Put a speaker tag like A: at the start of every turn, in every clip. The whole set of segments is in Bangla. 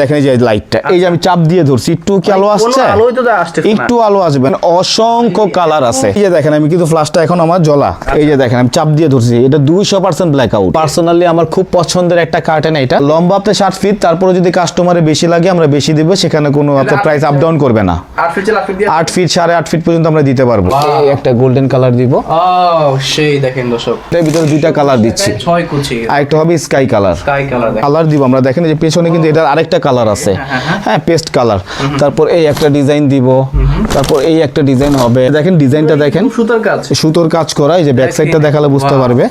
A: দেখেন এই যে লাইটটা এই যে আমি চাপ দিয়ে ধরছি একটু কি আলো আসছে। একটু আলো আসবে অসংখ্য কালার আছে। এই যে দেখেন আমি কিন্তু ফ্লাশটা এখন আমার জ্বলা। এই যে দেখেন আমি চাপ দিয়ে ধরছি এটা দুইশো পার্সেন্ট ব্ল্যাক আউট পার্সোনালি আমার খুব পছন্দের একটা কার্টেন এটা। লম্বা আপনি ষাট ফিট তারপরে যদি কাস্টমারে বেশি লাগে আমরা বেশি দিব সেখানে কোনো আপনার প্রাইস আপ ডাউন করবে না।
B: আট ফিট
A: সাড়ে আট ফিট পর্যন্ত আমরা দিতে পারব। এই একটা গোল্ডেন কালার দিব।
B: ও সেই দেখেন দর্শক।
A: এটার ভিতরে দুইটা কালার দিচ্ছি।
B: ছয় কুচি।
A: আর একটা হবে sky colour
B: sky colour
A: colour দিব আমরা দেখেন এই যে পেছনে কিন্তু এটার আরেকটা কালার আছে। হ্যাঁ পেস্ট কালার। তারপর এই একটা ডিজাইন দিব। তারপর এই একটা ডিজাইন হবে। দেখেন ডিজাইনটা দেখেন।
B: সুতার কাজ।
A: সুতোর কাজ করা এই যে ব্যাক সাইডটা দেখালে বুঝতে পারবে।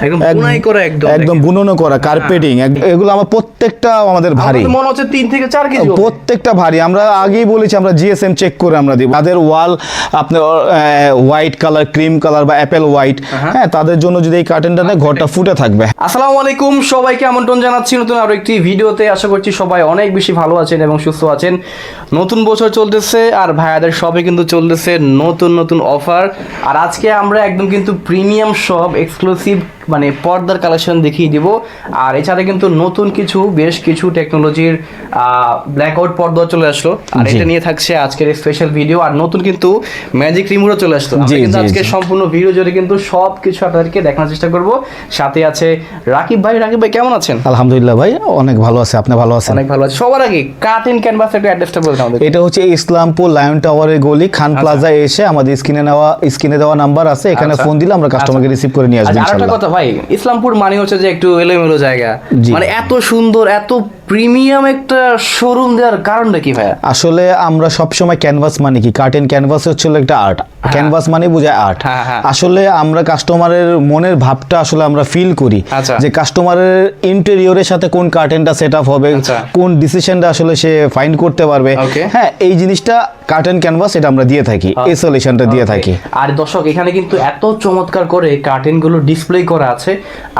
B: একদম
A: এক-
B: বুনাই করা একদম
A: একদম বুননো করা কার্পেটিং এগুলো আমার প্রত্যেকটা আমাদের ভারী।
B: মনে হচ্ছে তিন থেকে চার কেজি
A: প্রত্যেকটা ভারী। আমরা আগেই বলেছি আমরা জিএসএম চেক করে আমরা দিব। তাদের ওয়াল আপনার হোয়াইট কালার ক্রিম কালার বা অ্যাপেল হোয়াইট হ্যাঁ তাদের জন্য যদি এই কার্টেনটা নেয় ঘরটা ফুটে থাকবে।
B: আসসালামু আলাইকুম। সবাইকে আমন্ত্রণ জানাচ্ছি নতুন আরও একটি ভিডিওতে। আশা করছি সবাই অনেক বেশি ভালো আছেন এবং সুস্থ আছেন। নতুন বছর চলতেছে আর ভাইয়াদের সবে কিন্তু চলতেছে নতুন নতুন অফার আর আজকে আমরা একদম কিন্তু প্রিমিয়াম সব এক্সক্লুসিভ মানে পর্দার কালেকশন দেখিয়ে দিব। আর এছাড়া কিন্তু নতুন কিছু বেশ কিছু টেকনোলজির ব্ল্যাকআউট পর্দা চলে আসলো। আর এটা নিয়ে থাকছে আজকের স্পেশাল ভিডিও আর নতুন কিন্তু ম্যাজিক রিমোটও চলে আসলো। আমরা কিন্তু আজকে সম্পূর্ণ ভিডিও জুড়ে কিন্তু সব কিছু আপনাদেরকে দেখানোর চেষ্টা করব। সাথে আছে রাকিব ভাই। রাকিব ভাই কেমন আছেন?
A: আলহামদুলিল্লাহ ভাই অনেক ভালো আছে। আপনি ভালো আছেন?
B: অনেক ভালো আছে। সবার আগে কাট ইন ক্যানভাস একটা অ্যাড্রেসটা আমাদের
A: এটা হচ্ছে ইসলামপুর লায়ন টাওয়ারের গলি খান প্লাজা এসে আমাদের স্ক্রিনে নেওয়া স্ক্রিনে দেওয়া নাম্বার আছে এখানে
B: আচ্ছা।
A: ফোন দিলে আমরা কাস্টমারকে রিসিভ করে নিয়ে আসব
B: আচ্ছা আরেকটা কথা ভাই ইসলামপুর মানে হচ্ছে যে একটু এলোমেলো জায়গা। মানে এত সুন্দর এত প্রিমিয়াম একটা শোরুম দেওয়ার কারণটা কি ভাই
A: আসলে আমরা সবসময় ক্যানভাস মানে কি? কার্টেন ক্যানভাস হচ্ছে একটা আর্ট ক্যানভাস মানে বোঝায় আর্ট
B: হ্যাঁ, হ্যাঁ।
A: আসলে আমরা কাস্টমারের মনের ভাবটা আসলে আমরা ফিল করি।
B: আচ্ছা।
A: যে কাস্টমারের ইন্টেরিয়রের সাথে কোন কার্টেনটা সেট আপ হবে
B: আচ্ছা।
A: কোন ডিসিশনটা আসলে সে ফাইন্ড করতে পারবে. হ্যাঁ এই জিনিসটা কার্টেন ক্যানভাস এটা আমরা দিয়ে থাকি এই সলিউশনটা দিয়ে থাকি।
B: আর দর্শক এখানে কিন্তু এত চমৎকার করে কার্টেনগুলো ডিসপ্লে করা আছে।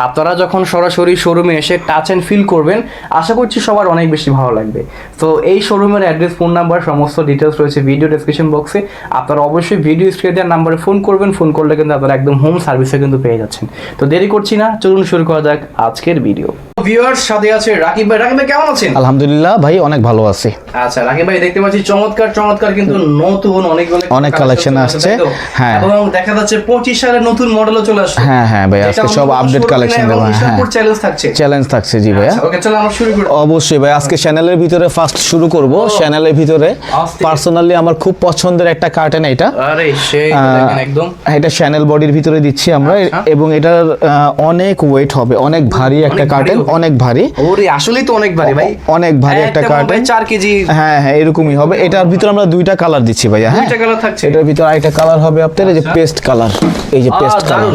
B: আপনারা যখন সরাসরি শোরুমে এসে টাচ এন্ড ফিল করবেন আশা করছি সবার অনেক বেশি ভালো লাগবে। তো এই শোরুমের অ্যাড্রেস ফোন নাম্বার সমস্ত ডিটেলস রয়েছে ভিডিও ডেসক্রিপশন বক্সে আপনারা অবশ্যই ভিডিও স্ক্রিনে দেওয়ার নাম্বারে ফোন করবেন ফোন করলে কিন্তু আপনারা একদম হোম সার্ভিসে কিন্তু পেয়ে যাচ্ছেন। তো দেরি করছি না চলুন শুরু করা যাক আজকের ভিডিও ভিউয়ার্স সাথে আছে রাকিব ভাই। রাকিব ভাই কেমন আছেন?
A: আলহামদুলিল্লাহ ভাই অনেক ভালো আছে।
B: আচ্ছা রাকিব ভাই দেখতে পাচ্ছি চমৎকার চমৎকার কিন্তু নতুন অনেক
A: অনেক কালেকশন আসছে। হ্যাঁ।
B: এবং দেখা যাচ্ছে পঁচিশ সালের নতুন মডেলও চলে আসছে
A: হ্যাঁ হ্যাঁ ভাই আজকে সব আপডেট কালেকশন দেবো হ্যাঁ
B: চ্যালেঞ্জ থাকছে।
A: চ্যালেঞ্জ থাকছে জি ভাইয়া।
B: ওকে চলো আমরা শুরু করি।
A: অবশ্যই ভাই আজকে চ্যানেলের ভিতরে ফার্স্ট শুরু করব। চ্যানেলের ভিতরে পার্সোনালি আমার খুব পছন্দের একটা কার্টেন এটা।
B: আরে সেই দেখেন একদম।
A: এটা চ্যানেল বডির ভিতরে দিচ্ছি আমরা।
B: আচ্ছা।
A: এবং এটার অনেক ওয়েট হবে অনেক ভারী একটা কার্টেন অনেক ভারী।
B: ওরে আসলেই তো অনেক ভারী ভাই।
A: অনেক ভারী একটা কার্টেন
B: চার কেজি।
A: হ্যাঁ হ্যাঁ এরকমই হবে। এটার ভিতরে আমরা দুইটা কালার দিচ্ছি ভাইয়া হ্যাঁ?
B: দুইটা কালার থাকছে।
A: এটার ভিতরে আরেকটা কালার হবে আপনার এই যে
B: আচ্ছা।
A: পেস্ট কালার এই যে পেস্ট কালার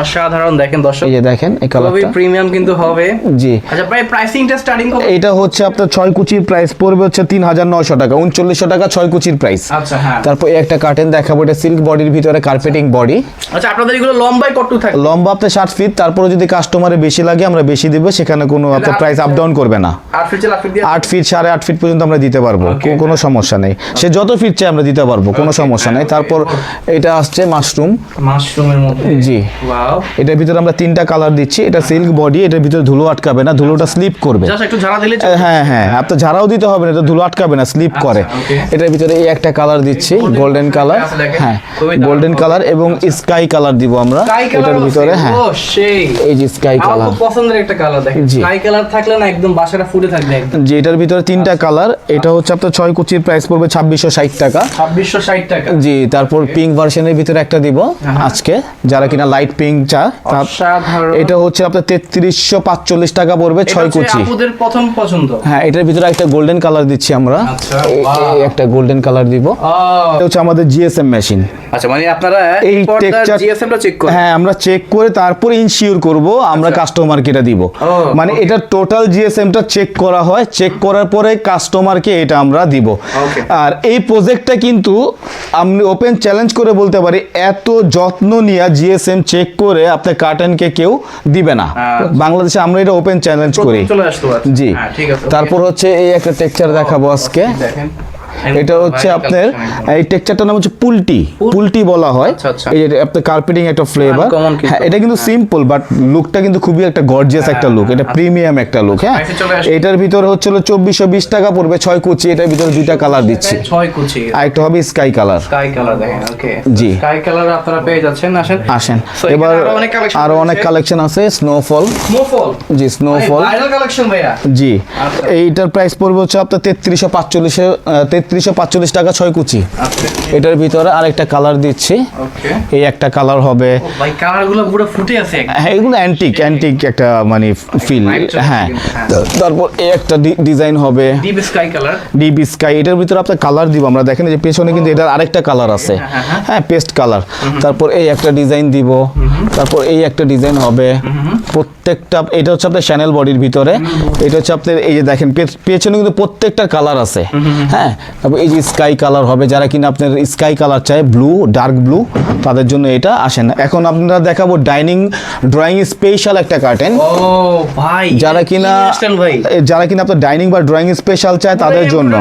B: অসাধারণ দেখেন দর্শক।
A: এই যে দেখেন এই
B: খুবই
A: কালারটা
B: প্রিমিয়াম কিন্তু হবে।
A: জি।
B: আচ্ছা প্রায় প্রাইসিংটা স্টার্টিং কত
A: এটা হচ্ছে আপনার ছয় কুচির প্রাইস পড়বে হচ্ছে তিন হাজার নয়শো টাকা উনচল্লিশশো টাকা ছয় কুচির প্রাইস
B: আচ্ছা হ্যাঁ।
A: তারপর এই একটা কার্টেন দেখাবো এটা সিল্ক বডির ভিতরে কার্পেটিং বডি
B: আচ্ছা আপনাদের এগুলো লম্বায় কত থাকে?
A: লম্বা আপনার ষাট ফিট তারপরে যদি কাস্টমারে বেশি লাগে আমরা বেশি দিব সেখানে কোনো আপনার প্রাইস আপ ডাউন করবে না।
B: আট ফিট
A: সাড়ে আট ফিট পর্যন্ত আমরা দিতে পারব কোনো সমস্যা নেই। সে যত ফিট চাই আমরা দিতে পারব কোনো সমস্যা নেই। তারপর এটা আসছে মাশরুম
B: মাশরুমের মধ্যে
A: জি। এটার ভিতরে আমরা তিনটা কালার দিচ্ছি। এটা সিল্ক বডি এটার ভিতরে ধুলো আটকাবে না ধুলোটা স্লিপ করবে।
B: জাস্ট একটু ঝাড়া দিলে
A: হ্যাঁ হ্যাঁ আপনার ঝাড়াও দিতে হবে না এটা ধুলো আটকাবে না স্লিপ করে।
B: আচ্ছা,
A: এটার ভিতরে এই একটা কালার দিচ্ছি গোল্ডেন কালার হ্যাঁ গোল্ডেন কালার এবং স্কাই কালার দিব আমরা। এটার ভিতরে হ্যাঁ। এই যে স্কাই কালার
B: পছন্দের একটা কালার দেখেন। স্কাই কালার থাকলে না একদম বাসাটা ফুটে থাকবে একদম।
A: যে এটার ভিতরে তিনটা কালার এটা হচ্ছে আপনার ছয় কুচির প্রাইস পড়বে ছাব্বিশশো ষাট টাকা।
B: ছাব্বিশশো ষাট টাকা।
A: জি তারপর পিঙ্ক ভার্সনের ভিতরে একটা দিব আজকে। যারা কিনা লাইট পিঙ্ক চা এটা হচ্ছে আপনার তেত্রিশশো পাঁচচল্লিশ টাকা পড়বে ছয় কুচি।
B: প্রথম পছন্দ?
A: হ্যাঁ এটার ভিতরে একটা গোল্ডেন কালার দিচ্ছি আমরা।
B: আচ্ছা,
A: একটা গোল্ডেন কালার দিব। এটা হচ্ছে আমাদের জিএসএম মেশিন
B: আচ্ছা মানে আপনারা
A: এই
B: জিএসএমটা চেক করেন।
A: হ্যাঁ আমরা চেক করে তারপরে ইনশিওর করব আমরা
B: আচ্ছা।
A: কাস্টমারকে এটা দিব। মানে এটা টোটাল জিএসএমটা চেক করা হয় চেক করার পরে কাস্টমারকে এটা আমরা দিব। আর এই প্রজেক্টটা কিন্তু আমি ওপেন চ্যালেঞ্জ করে বলতে পারি এত যত্ন নিয়ে জিএসএম চেক করে আপনার কার্টেনকে কেউ দিবে না।
B: আচ্ছা।
A: বাংলাদেশে আমরা এটা ওপেন চ্যালেঞ্জ করি। জি। তারপর হচ্ছে এই একটা টেক্সচার দেখাবো আজকে।
B: দেখেন।
A: এটা হচ্ছে আপনার এই টেক্সচারটার নাম হচ্ছে পুলটি। পুলটি? বলা হয়।
B: আচ্ছা, আচ্ছা।
A: এই যে আপনার কার্পেটিং একটা ফ্লেভার হ্যাঁ এটা কিন্তু সিম্পল বাট লুকটা কিন্তু খুবই একটা গর্জিয়াস একটা লুক এটা প্রিমিয়াম একটা লুক হ্যাঁ। এটার ভিতরে হচ্ছিল চব্বিশশো বিশ টাকা পড়বে ছয় কুচি। এটার ভিতরে দুইটা কালার দিচ্ছি।
B: ছয় কুচি।
A: আর একটা হবে স্কাই কালার
B: স্কাই কালার দেখেন ওকে
A: জি।
B: স্কাই কালার আপনারা পেয়ে যাচ্ছেন আসেন।
A: আসেন। এবার
B: আরও অনেক
A: কালেকশন আছে স্নোফল
B: স্নোফল
A: জি স্নোফল
B: ভাইরাল কালেকশন ভাইয়া।
A: জি।
B: আচ্ছা।
A: এইটার প্রাইস পড়বে হচ্ছে আপনার তেত্রিশশো পাঁচচল্লিশে তেত্রিশশো পাঁচচল্লিশ টাকা ছয় কুচি।
B: আচ্ছা
A: এটার ভিতরে আরেকটা কালার দিচ্ছি।
B: ওকে।
A: এই একটা কালার হবে
B: ভাই কালার পুরো ফুটে আছে
A: হ্যাঁ এগুলো অ্যান্টিক অ্যান্টিক একটা মানে ফিল হ্যাঁ।
B: হ্যাঁ।
A: তারপর এই একটা ডিজাইন হবে
B: deep sky colour
A: deep sky এটার ভিতরে আপনার কালার দিব আমরা দেখেন যে পেছনে কিন্তু এটার আরেকটা কালার আছে। হ্যাঁ পেস্ট কালার তারপর এই একটা ডিজাইন দিব। তারপর এই একটা ডিজাইন হবে। প্রত্যেকটা এটা হচ্ছে আপনার চ্যানেল বডির ভিতরে। এটা হচ্ছে আপনার এই যে দেখেন পেছনে কিন্তু প্রত্যেকটার কালার আছে। হ্যাঁ তারপর এই যে স্কাই কালার হবে যারা কিনা আপনার স্কাই কালার চায় ব্লু ডার্ক ব্লু তাদের জন্য এটা আসে না। এখন আপনারা দেখাবো ডাইনিং ড্রয়িং স্পেশাল একটা কার্টেন
B: ভাই
A: যারা কিনা যারা কিনা আপনার ডাইনিং বা ড্রয়িং স্পেশাল চায় তাদের জন্য।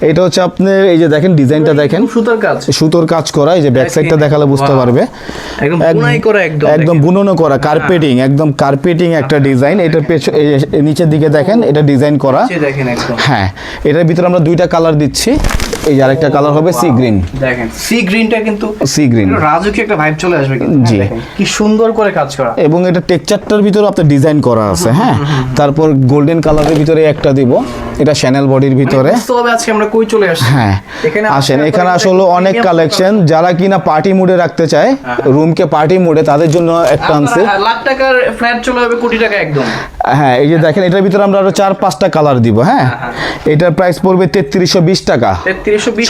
A: এটা হচ্ছে আপনার এই যে দেখেন ডিজাইনটা দেখেন।
B: সুতোর কাজ।
A: সুতোর কাজ করা এই যে ব্যাক সাইডটা দেখালে বুঝতে পারবে।
B: একদম
A: এক-
B: একদম
A: একদম বুননো করা কার্পেটিং একদম কার্পেটিং একটা ডিজাইন এটা পেছ- নিচের দিকে দেখেন এটা ডিজাইন করা। হ্যাঁ এটার ভিতরে আমরা দুইটা কালার দিচ্ছি। এই আর আরেকটা কালার হবে সি গ্রিন
B: দেখেন সি গ্রিনটা কিন্তু
A: সি গ্রিন
B: রাজুকি রাজকীয় একটা ভাইব চলে আসবে কিন্তু।
A: জি।
B: কি সুন্দর করে কাজ করা।
A: এবং এটা টেক্সচারটার ভিতরে আপনার ডিজাইন করা আছে হ্যাঁ? তারপর গোল্ডেন কালারের ভিতরে একটা দিব। এটা শ্যানেল বডির ভিতরে।
B: আজকে আমরা কই চলে আসছি।
A: হ্যাঁ আসেন এখানে আসলে অনেক কালেকশন যারা কিনা পার্টি মুডে রাখতে চায় রুমকে পার্টি মুডে তাদের জন্য একটা আনছে
B: লাখ টাকার ফ্ল্যাট চলে যাবে কোটি টাকা একদম।
A: হ্যাঁ এই যে দেখেন এটার ভিতরে আমরা আরও চার পাঁচটা কালার দিব হ্যাঁ? এটার প্রাইস পড়বে তেত্রিশশো বিশ টাকা।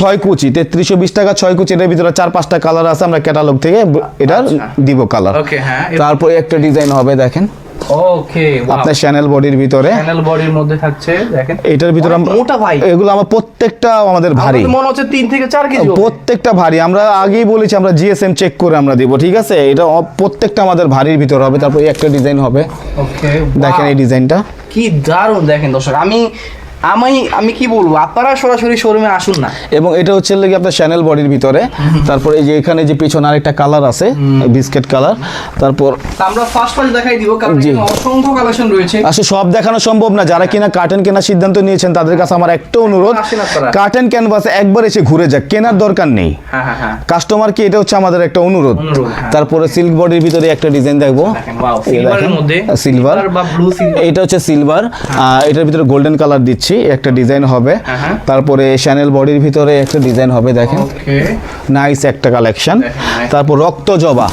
A: ছয় কুচি তেত্রিশশো বিশ টাকা ছয় কুচি এটার ভিতরে চার পাঁচটা কালার আছে আমরা ক্যাটালগ থেকে এটার
B: আচ্ছা।
A: দিব কালার
B: ওকে হ্যাঁ।
A: তারপরে একটা ডিজাইন হবে দেখেন।
B: ওকে
A: আপনার চ্যানেল বডির ভিতরে।
B: চ্যানেল বডির মধ্যে থাকছে দেখেন।
A: এটার ভিতরে
B: মোটা ভাই।
A: এগুলো আমার প্রত্যেকটা আমাদের ভারী।
B: মনে হচ্ছে থেকে কেজি
A: প্রত্যেকটা ভারী। আমরা আগেই বলেছি আমরা জিএসএম চেক করে আমরা দিব ঠিক আছে? এটা প্রত্যেকটা আমাদের ভারীর ভিতরে হবে তারপর একটা ডিজাইন হবে।
B: ওকে
A: দেখেন এই ডিজাইনটা
B: কি দারুণ দেখেন দর্শক আমি আমি আমি কি বলব? আপনারা সরাসরি শোরুমে আসুন না।
A: এবং এটা হচ্ছে লেগে আপনার চ্যানেল বডির ভিতরে। তারপর এই যে এখানে যে পিছনে আরেকটা কালার আছে বিস্কেট কালার তারপর
B: আমরা ফার্স্ট ফার্স্ট দেখাই দিব কারণ। অসংখ্য কালেকশন রয়েছে।
A: আসলে সব দেখানো সম্ভব না। যারা কিনা কার্টেন কেনার সিদ্ধান্ত নিয়েছেন তাদের কাছে আমার একটা অনুরোধ কার্টেন ক্যানভাসে একবার এসে ঘুরে যাক কেনার দরকার নেই।
B: হ্যাঁ হ্যাঁ হ্যাঁ।
A: কাস্টমারকে এটা হচ্ছে আমাদের একটা অনুরোধ। তারপরে সিল্ক বডির ভিতরে একটা ডিজাইন দেখব।
B: ওয়াও সিলভারের মধ্যে
A: সিলভার
B: বা ব্লু সিলভার
A: এটা হচ্ছে সিলভার এটার ভিতরে গোল্ডেন কালার দিচ্ছি। একটা ডিজাইন হবে।
B: হ্যাঁ, হ্যাঁ।
A: তারপরে শ্যানেল বডির ভিতরে একটা ডিজাইন হবে দেখেন। নাইস একটা কালেকশন তারপর রক্ত জবা।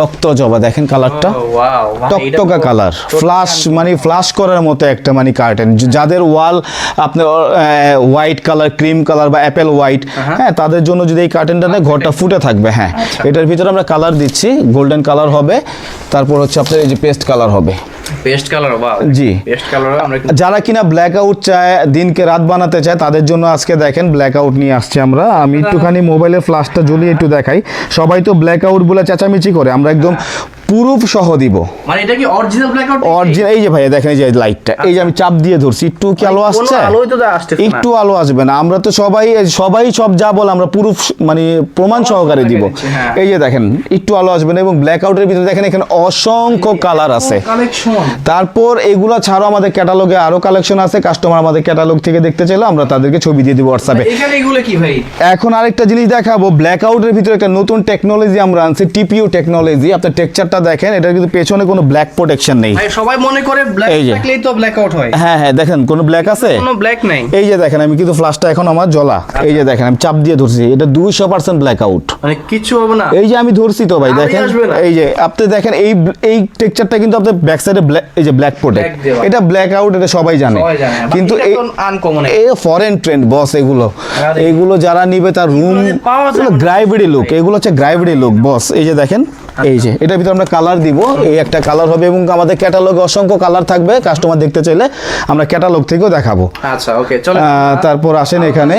A: রক্ত জবা। দেখেন কালারটা
B: ওয়াও
A: টকটকা কালার ফ্লাশ মানে ফ্লাশ করার মতো একটা মানে কার্টেন যাদের ওয়াল আপনার হোয়াইট কালার ক্রিম কালার বা অ্যাপেল হোয়াইট হ্যাঁ তাদের জন্য যদি এই কার্টেনটা নেয় ঘরটা ফুটে থাকবে হ্যাঁ।
B: আচ্ছা।
A: এটার ভিতরে আমরা কালার দিচ্ছি গোল্ডেন কালার হবে। তারপর হচ্ছে আপনার এই যে পেস্ট কালার হবে।
B: পেস্ট কালার ওয়াও
A: জি।
B: পেস্ট কালার আমরা
A: যারা কিনা ব্ল্যাক আউট চায় দিনকে রাত বানাতে চায় তাদের জন্য আজকে দেখেন ব্ল্যাক আউট নিয়ে আসছি আমরা। আমি একটুখানি মোবাইলের ফ্ল্যাশটা জ্বলিয়ে একটু দেখাই। সবাই তো ব্ল্যাক আউট বলে চেঁচামেচি করে। আমরা একদম প্রুফ সহ দিব।
B: মানে এটা কি অরিজিনাল ব্ল্যাক আউট
A: অরিজিনাল এই যে ভাইয়া দেখেন এই যে লাইটটা এই যে আমি চাপ দিয়ে ধরছি একটু কি আলো আসছে?
B: আলোই তো আসছে
A: একটু আলো আসবে না। আমরা তো সবাই সবাই সব যা বল আমরা প্রুফ মানে প্রমাণ সহকারে দিব।
B: হ্যাঁ।
A: এই যে দেখেন একটু আলো আসবে না এবং ব্ল্যাক আউটের ভিতরে দেখেন এখানে অসংখ্য কালার আছে। তারপর এগুলো ছাড়াও আমাদের ক্যাটালগে আরও কালেকশন আছে। কাস্টমার আমাদের ক্যাটালগ থেকে দেখতে চাইলে আমরা তাদেরকে ছবি দিয়ে দিব হোয়াটসঅ্যাপে
B: এখানে এগুলো কি ভাই?
A: এখন আরেকটা জিনিস দেখাবো। ব্ল্যাক আউটের ভিতরে একটা নতুন টেকনোলজি আমরা আনছি টিপিও টেকনোলজি আপনার টেক্সচারটা দেখেন এটা কিন্তু পেছনে কোনো ব্ল্যাক প্রোটেকশন নেই।
B: ভাই সবাই মনে করে ব্ল্যাক
A: এই।
B: থাকলেই তো ব্ল্যাক আউট হয়।
A: হ্যাঁ হ্যাঁ দেখেন কোনো ব্ল্যাক আছে?
B: কোনো ব্ল্যাক নাই।
A: এই যে দেখেন আমি কিন্তু ফ্লাশটা এখন আমার জ্বলা। এই যে দেখেন আমি চাপ দিয়ে ধরছি এটা দুইশো পার্সেন্ট ব্ল্যাক আউট
B: মানে কিছু হবে না।
A: এই যে আমি ধরছি তো ভাই দেখেন এই যে আপনি দেখেন এই এই টেক্সচারটা কিন্তু আপনার ব্যাক সাইডে এই যে ব্ল্যাক প্রোটেক্ট এটা ব্ল্যাক আউট এটা সবাই জানে। কিন্তু এই
B: আনকমন
A: এ। ফরেন ট্রেন্ড বস এগুলো। এগুলো যারা নিবে তার রুম। গ্রাইভিডি লুক এগুলো হচ্ছে গ্রাইভিডি লুক বস এই যে দেখেন এই যে এটার ভিতরে আমরা কালার দিব। এই একটা কালার হবে এবং আমাদের ক্যাটালগে অসংখ্য কালার থাকবে কাস্টমার দেখতে চাইলে আমরা ক্যাটালগ থেকেও দেখাবো।
B: আচ্ছা ওকে চলো।
A: আহ, তারপর আসেন এখানে।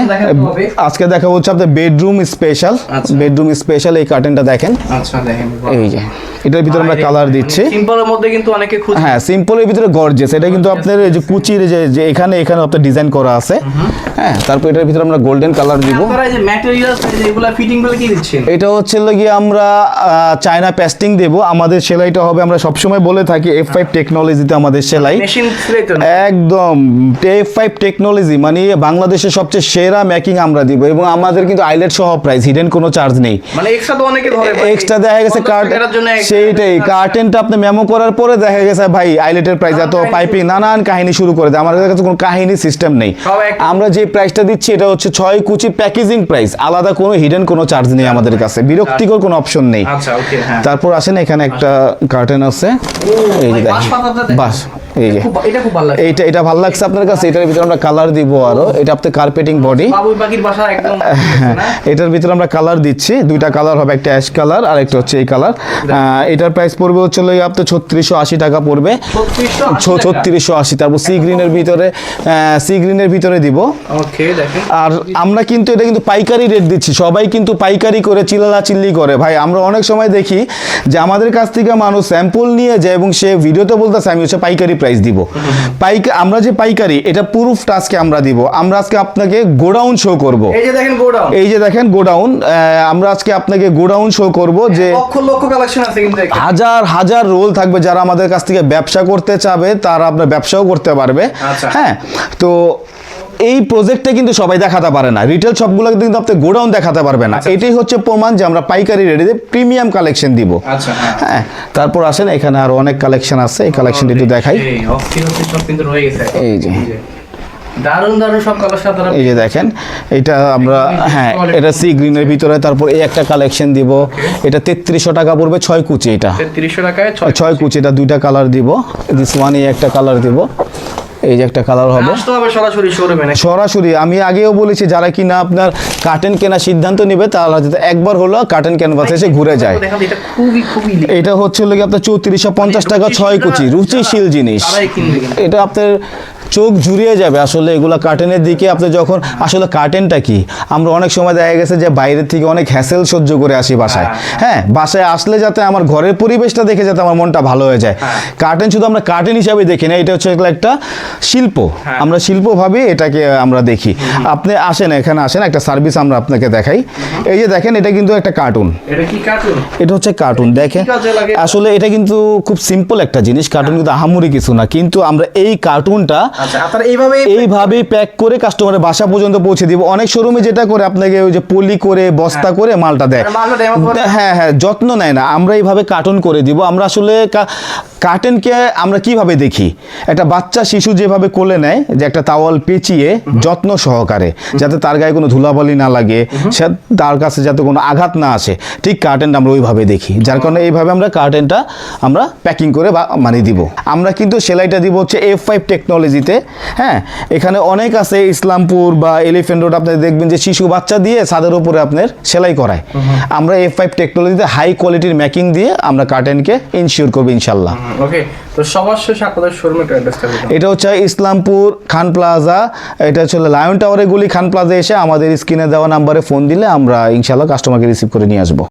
A: আজকে দেখাবো হচ্ছে আপনাদের বেডরুম স্পেশাল
B: আচ্ছা।
A: বেডরুম স্পেশাল এই কার্টেনটা দেখেন।
B: আচ্ছা দেখেন।
A: এই যে। এটার ভিতরে আমরা কালার দিচ্ছি।
B: সিম্পলের মধ্যে কিন্তু অনেকে খুঁজে
A: হ্যাঁ সিম্পলের ভিতরে গর্জেস এটা কিন্তু আপনার এই যে কুচির যে যে এখানে এখানে আপনার ডিজাইন করা আছে। হ্যাঁ তারপর এটার ভিতরে আমরা গোল্ডেন কালার দিব।
B: যে ম্যাটেরিয়ালস এগুলা ফিটিংগুলো কি দিচ্ছেন?
A: এটা হচ্ছে হলো গিয়ে আমরা চায়না প্যাস্টিং দেব। আমাদের সেলাইটা হবে আমরা সবসময় বলে থাকি এফ ফাইভ টেকনোলজিতে আমাদের সেলাই। একদম। এফ ফাইভ টেকনোলজি মানে বাংলাদেশের সবচেয়ে সেরা মেকিং আমরা দিব। এবং আমাদের কিন্তু আইলেট সহ প্রাইস হিডেন কোনো চার্জ নেই।
B: মানে এক্সট্রা তো অনেকে ধরে
A: এক্সট্রা দেখা গেছে
B: 50
A: সেইটাই কার্টেনটা আপনি মেমো করার পরে দেখা গেছে ভাই আইলেটের প্রাইস এত পাইপিং নানান কাহিনী শুরু করে দেয়। আমাদের কাছে কোনো কাহিনী সিস্টেম নেই। আমরা যে প্রাইসটা দিচ্ছি এটা হচ্ছে ছয় কুচি প্যাকেজিং প্রাইস আলাদা কোনো হিডেন কোনো চার্জ নেই আমাদের কাছে। বিরক্তিকর কোনো অপশন নেই।
B: আচ্ছা হ্যাঁ।
A: তারপর আসেন এখানে একটা কার্টেন আছে। এই যে দেখেন। বাস এই যে।
B: এটা খুব ভালো লাগে
A: এইটা এটা ভালো লাগছে আপনার কাছে? এটার ভিতরে আমরা কালার দিব আরও। এটা কার্পেটিং বডি
B: বাবুই পাখির বাসা একদম
A: হ্যাঁ এটার ভিতরে আমরা কালার দিচ্ছি। দুইটা কালার হবে একটা অ্যাশ কালার আর একটা হচ্ছে এই কালার এটার প্রাইস পড়বে হচ্ছে আপনার ছত্রিশশো আশি টাকা পড়বে।
B: 3680
A: ছত্রিশশো আশি। তারপর সি গ্রিনের ভিতরে সি গ্রিনের ভিতরে দিব। আর আমরা কিন্তু এটা কিন্তু পাইকারি রেট দিচ্ছি। সবাই কিন্তু পাইকারি করে চিল্লা চিল্লি করে। ভাই আমরা অনেক সময় দেখি যে আমাদের কাছ থেকে মানুষ স্যাম্পল নিয়ে যায় এবং সে ভিডিওতে বলতেছে আমি হচ্ছে পাইকারি প্রাইস দিব। পাইকা আমরা যে পাইকারি এটা প্রুফটা আজকে আমরা দিব। আমরা আজকে আপনাকে গোডাউন শো করব।
B: এই যে দেখেন গোডাউন।
A: এই যে দেখেন গোডাউন আমরা আজকে আপনাকে গোডাউন শো করব যে
B: লক্ষ লক্ষ কালেকশন আছে কিন্তু।
A: হাজার হাজার রোল থাকবে। যারা আমাদের কাছ থেকে ব্যবসা করতে চাবে তারা আপনার ব্যবসাও করতে পারবে।
B: আচ্ছা।
A: হ্যাঁ তো এই প্রজেক্টটা কিন্তু সবাই দেখাতে পারে না। রিটেল শপগুলো কিন্তু আপনি গোডাউন দেখাতে পারবে না। এটাই হচ্ছে প্রমাণ যে আমরা পাইকারি রেটে প্রিমিয়াম কালেকশন দিব।
B: আচ্ছা হ্যাঁ।
A: হ্যাঁ তারপর আসেন এখানে আরও অনেক কালেকশন আছে। এই কালেকশনটি একটু দেখাই।
B: এই অস্থির অস্থির সব কিন্তু রয়ে গেছে
A: এই যে।
B: দারুণ দারুণ সব কালেকশন
A: এই যে দেখেন এটা আমরা হ্যাঁ এটা সি গ্রিনের ভিতরে তারপর এই একটা কালেকশন দিব। এটা তেত্রিশশো টাকা পড়বে ছয় কুচি এটা।
B: 3300 টাকায় ছয়
A: ছয় কুচি। এটা দুইটা কালার দিব। দিস ওয়ান এই একটা কালার দিব। এই যে একটা কালার হবে।
B: সরাসরি শোরুমে
A: সরাসরি আমি আগেও বলেছি যারা কিনা আপনার কার্টেন কেনার সিদ্ধান্ত নেবে তারা একবার হলো কার্টেন ক্যানভাস এসে ঘুরে যায়।
B: এটা
A: হচ্ছে হলো আপনার চৌত্রিশশো পঞ্চাশ টাকা ছয় কুচি রুচিশীল জিনিস। এটা আপনার চোখ জুড়িয়ে যাবে আসলে এগুলো কার্টেনের দিকে। আপনি যখন আসলে কার্টেনটা কি? আমরা অনেক সময় দেখা গেছে যে বাইরের থেকে অনেক হ্যাসেল সহ্য করে আসি বাসায়। হ্যাঁ। বাসায় আসলে যাতে আমার ঘরের পরিবেশটা দেখে যাতে আমার মনটা ভালো হয়ে যায়। কার্টেন শুধু আমরা কার্টেন হিসাবে দেখি না এটা হচ্ছে এগুলো একটা শিল্প। আমরা শিল্প ভাবে এটাকে আমরা দেখি। আপনি আসেন এখানে আসেন একটা সার্ভিস আমরা আপনাকে দেখাই। এই যে দেখেন এটা কিন্তু একটা কার্টুন
B: এটা কি কার্টুন
A: এটা হচ্ছে কার্টুন দেখেন। আসলে এটা কিন্তু খুব সিম্পল একটা জিনিস কার্টুন কিন্তু আহামরি কিছু না। কিন্তু আমরা এই কার্টুনটা
B: আচ্ছা আপনারা এইভাবে
A: এইভাবেই প্যাক করে কাস্টমারের বাসা পর্যন্ত পৌঁছে দিব। অনেক শোরুমে যেটা করে আপনাকে ওই যে পলি করে বস্তা করে মালটা দেয়।
B: পরে-
A: হ্যাঁ হ্যাঁ যত্ন নেয় না। আমরা এইভাবে কার্টুন করে দিব। আমরা আসলে কার্টেনকে আমরা কীভাবে দেখি? একটা বাচ্চা শিশু যেভাবে কোলে নেয় যে একটা তাওয়াল পেঁচিয়ে যত্ন সহকারে যাতে তার গায়ে কোনো ধুলাবালি না লাগে সে তার কাছে যাতে কোনো আঘাত না আসে ঠিক কার্টেনটা আমরা ওইভাবে দেখি। যার কারণে এইভাবে আমরা কার্টেনটা আমরা প্যাকিং করে বা মানে দিব। আমরা কিন্তু সেলাইটা দিব হচ্ছে এফ ফাইভ টেকনোলজিতে হ্যাঁ? এখানে অনেক আছে ইসলামপুর বা এলিফেন্ট রোড আপনি দেখবেন যে শিশু বাচ্চা দিয়ে ছাদের উপরে আপনার সেলাই করায়। আমরা এফ ফাইভ টেকনোলজিতে হাই কোয়ালিটির ম্যাকিং দিয়ে আমরা কার্টেনকে ইনশিওর করব ইনশাল্লাহ।
B: ওকে তো সবার শেষে আপনাদের শোরুমের অ্যাড্রেসটা
A: এটা হচ্ছে ইসলামপুর খান প্লাজা, এটা হচ্ছে লায়ন টাওয়ারে গুলি খান প্লাজা এসে আমাদের স্ক্রিনে দেওয়া নাম্বারে ফোন দিলে আমরা ইনশাল্লাহ কাস্টমারকে রিসিভ করে নিয়ে আসব।